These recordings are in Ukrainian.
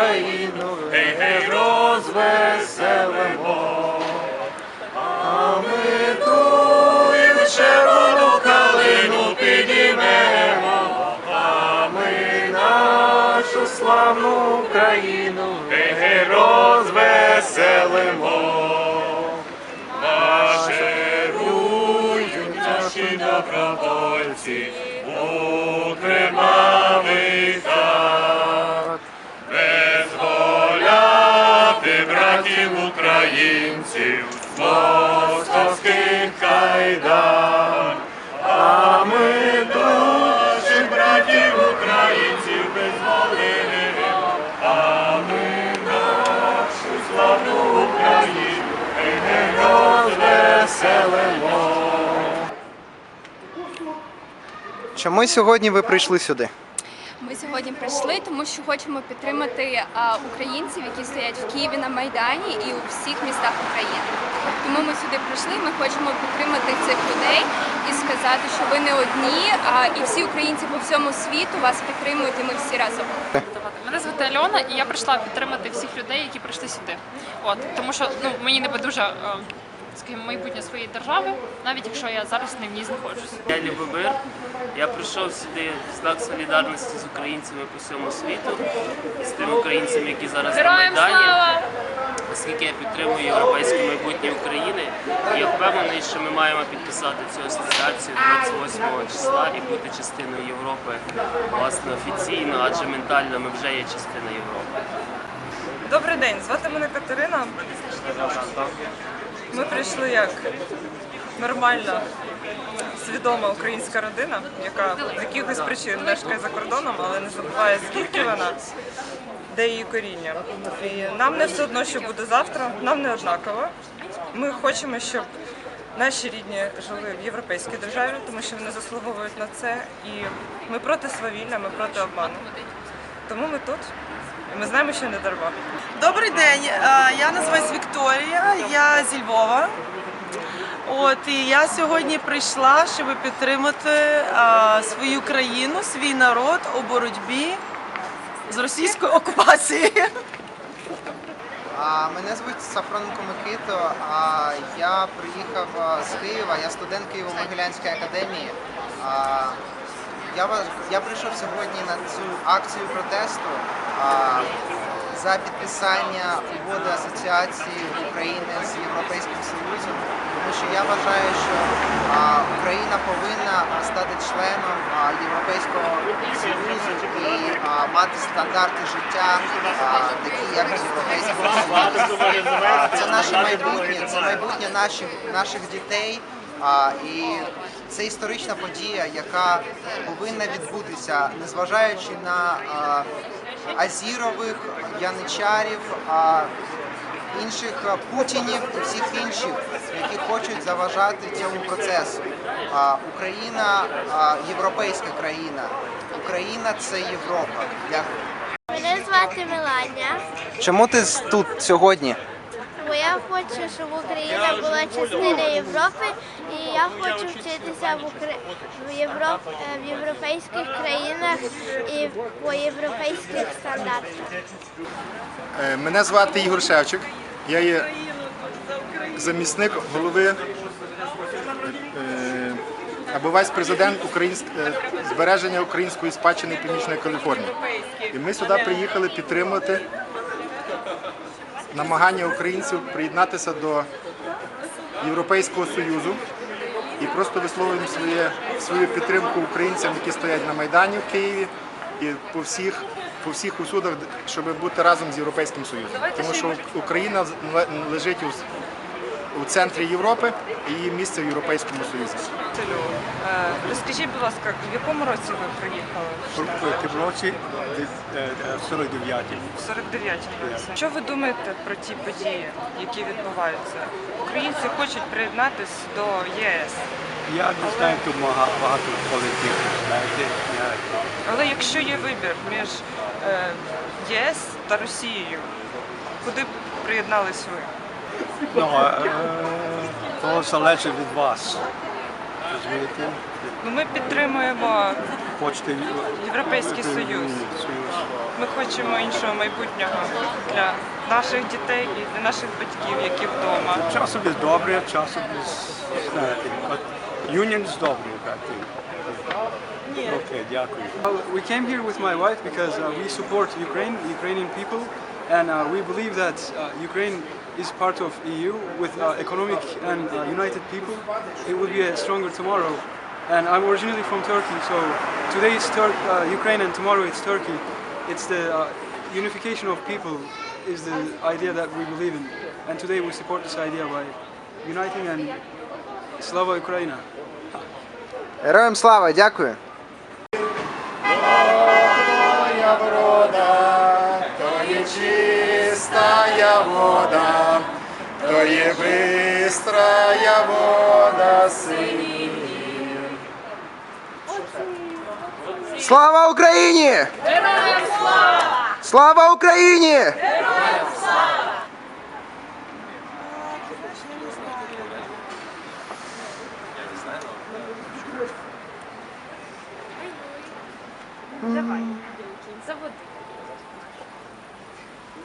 Україну, гей, гей, розвеселимо. А ми тую червону калину підіймемо, а ми нашу славну Україну, гей, гей, розвеселимо. Марширують наші добровольці з кайдан. А ми наших братів українців визволимо, а ми нашу славну Україну гей, розвеселимо. Чому сьогодні ви прийшли сюди? Ми сьогодні прийшли, тому що хочемо підтримати а, українців, які стоять в Києві на Майдані і у всіх містах України. Тому ми сюди прийшли. Ми хочемо підтримати цих людей і сказати, що ви не одні, а і всі українці по всьому світу вас підтримують, і ми всі разом. Мене звати Альона, і я прийшла підтримати всіх людей, які прийшли сюди. От тому, що ну мені не байдуже, е, скажімо, майбутнє своєї держави, навіть якщо я зараз не в ній знаходжусь. Я Любомир. Я прийшов сюди в знак солідарності з українцями по всьому світу, з тими українцями, які зараз на Майдані, слава! оскільки я підтримую європейське майбутнє я впевнений, що ми маємо підписати цю асоціацію 28 числа і бути частиною Європи, власне, офіційно, адже ментально ми вже є частиною Європи. Добрий день, звати мене Катерина. Ми прийшли як нормальна, свідома українська родина, яка з якихось причин мешкає за кордоном, але не забуває звідки вона, де її коріння. І нам не все одно, що буде завтра, нам не однаково. Ми хочемо, щоб наші рідні жили в європейській державі, тому що вони заслуговують на це. І ми проти свавілля, ми проти обману. Тому ми тут. Ми знаємо, що не дарма. Добрий день, Е, я називаюсь Вікторія, я зі Львова. От і я сьогодні прийшла, щоб підтримати е, свою країну, свій народ у боротьбі з російською окупацією. Мене звуть Сафронко Микито. А я приїхав з Києва, я студент Києво-Могилянської академії. Я прийшов сьогодні на цю акцію протесту за підписання угоди асоціації України з Європейським Союзом, тому що я вважаю, що Україна повинна стати членом Європейського Союзу і мати стандарти життя, такі як Союзі. А, Це наше майбутнє, це майбутнє наших, наших дітей. А, і це історична подія, яка повинна відбутися, незважаючи на а, азірових, яничарів, а, інших путінів і всіх інших, які хочуть заважати цьому процесу. А, Україна європейська країна. Україна це Європа. Дякую. Мене звати Меланія, Чому ти тут сьогодні? бо я хочу, щоб Україна була частиною Європи, і я хочу вчитися в, Укра... в, Європ... е, в європейських країнах і по європейських стандартах. Е, Мене звати Ігор Шевчик. Я є замісник голови е, або вайс-президент українськ... е, збереження української спадщини Північної Каліфорнії. І ми сюди приїхали підтримати намагання українців приєднатися до Європейського Союзу. І просто висловлюємо своє, свою підтримку українцям, які стоять на Майдані в Києві і по всіх, по всіх усюдах, щоб бути разом з Європейським Союзом. Тому що Україна з- лежить у, центрі Європи і її місце в Європейському Союзі. Е, Розкажіть, будь ласка, в якому році ви приїхали? В році 49 В 49-му році. Що ви думаєте про ті події, які відбуваються? Українці хочуть приєднатися до ЄС. Я не знаю, тут багато, багато політиків, знаєте. Я, Але якщо є вибір між е, ЄС та Росією, куди б приєднались ви? ну, е, то залежить від вас. розумієте? Ну, ми підтримуємо Хочете Європейський Союз. Ми хочемо іншого майбутнього для наших дітей і для наших батьків, які вдома. Часом є добре, часом є, знаєте, is добре, так. Окей, дякую. We came here with my wife because uh, we support Ukraine, the Ukrainian people, and uh, we believe that uh, Ukraine is part of EU with uh, economic and uh, united people. It will be a stronger tomorrow. And I'm originally from Turkey, so today it's Tur- uh, Ukraine and tomorrow it's Turkey. It's the uh, unification of people is the idea that we believe in, and today we support this idea by uniting and Slava Ukraina. Героям слава, дякую. Чистая вода, то є бистрая вода синів. Слава Україні! Героям слава! Слава Україні!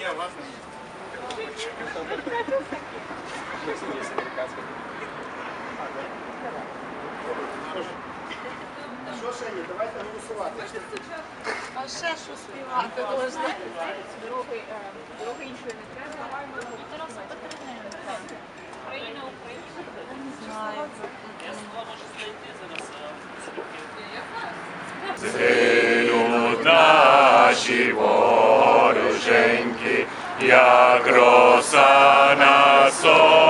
Не, ладно. Що ще ні? Давайте голосувати. А ще що співати Другой, другой дороги іншої не треба. Тараса Не знаю. Я слова может знайти за нас. наші воїни. Вороженьки, як роса на сонці,